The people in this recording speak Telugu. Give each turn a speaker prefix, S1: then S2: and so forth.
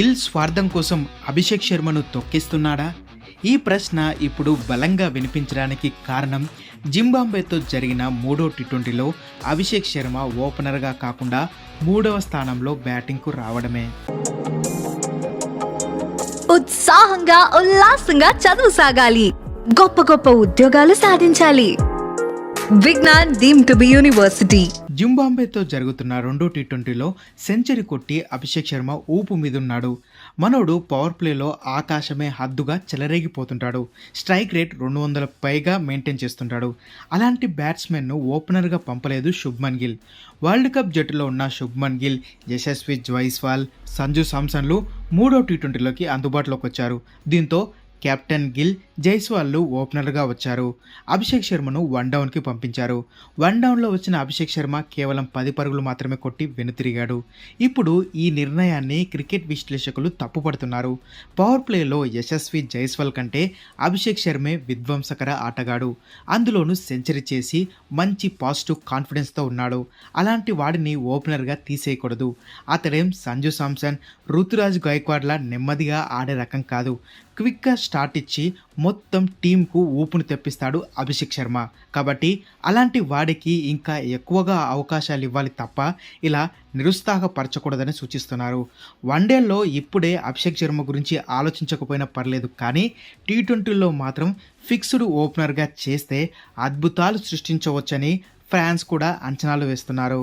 S1: గిల్ స్వార్థం కోసం అభిషేక్ శర్మను తొక్కిస్తున్నాడా? ఈ ప్రశ్న ఇప్పుడు బలంగా వినిపించడానికి కారణం జింబాంబేతో జరిగిన మూడో టీ ట్వంటీలో అభిషేక్ శర్మ ఓపెనర్గా కాకుండా మూడవ స్థానంలో బ్యాటింగ్కు రావడమే.
S2: ఉత్సాహంగా ఉల్లాసంగా చదువు సాగాలి. గొప్ప గొప్ప ఉద్యోగాలు సాధించాలి. Vignan deem to be university.
S1: జింబాంబేతో జరుగుతున్న రెండో టీ ట్వంటీలో సెంచరీ కొట్టి అభిషేక్ శర్మ ఊపు మీదున్నాడు. మనోడు పవర్ ప్లేలో ఆకాశమే హద్దుగా చెలరేగిపోతుంటాడు. స్ట్రైక్ రేట్ రెండు వందల పైగా మెయింటైన్ చేస్తుంటాడు. అలాంటి బ్యాట్స్మెన్ను ఓపెనర్గా పంపలేదు శుభ్మన్ గిల్. వరల్డ్ కప్ జట్టులో ఉన్న శుభ్మన్ గిల్ యశస్వి జైస్వాల్ సంజు సామ్సన్లు మూడో టీ ట్వంటీలోకి అందుబాటులోకి వచ్చారు దీంతో కెప్టెన్ గిల్ జైస్వాల్లు ఓపెనర్గా వచ్చారు. అభిషేక్ శర్మను వన్ డౌన్కి పంపించారు. వన్ డౌన్లో వచ్చిన అభిషేక్ శర్మ కేవలం పది పరుగులు మాత్రమే కొట్టి వెనుతిరిగాడు. ఇప్పుడు ఈ నిర్ణయాన్ని క్రికెట్ విశ్లేషకులు తప్పుపడుతున్నారు. పవర్ ప్లేలో యశస్వి జైస్వాల్ కంటే అభిషేక్ శర్మే విధ్వంసకర ఆటగాడు. అందులోనూ సెంచరీ చేసి మంచి పాజిటివ్ కాన్ఫిడెన్స్తో ఉన్నాడు. అలాంటి వాడిని ఓపెనర్గా తీసేయకూడదు. అతడేం సంజు సామ్సన్ ఋతురాజ్ గైక్వాడ్లా నెమ్మదిగా ఆడే రకం కాదు. క్విక్గా స్టార్ట్ ఇచ్చి మొత్తం టీంకు ఊపును తెప్పిస్తాడు అభిషేక్ శర్మ. కాబట్టి అలాంటి వాడికి ఇంకా ఎక్కువగా అవకాశాలు ఇవ్వాలి తప్ప ఇలా నిరుత్సాహపరచకూడదని సూచిస్తున్నారు. వన్డేల్లో ఇప్పుడే అభిషేక్ శర్మ గురించి ఆలోచించకపోయినా పర్లేదు కానీ టీ ట్వంటీలో మాత్రం ఫిక్స్డ్ ఓపెనర్గా చేస్తే అద్భుతాలు సృష్టించవచ్చని ఫ్యాన్స్ కూడా అంచనాలు వేస్తున్నారు.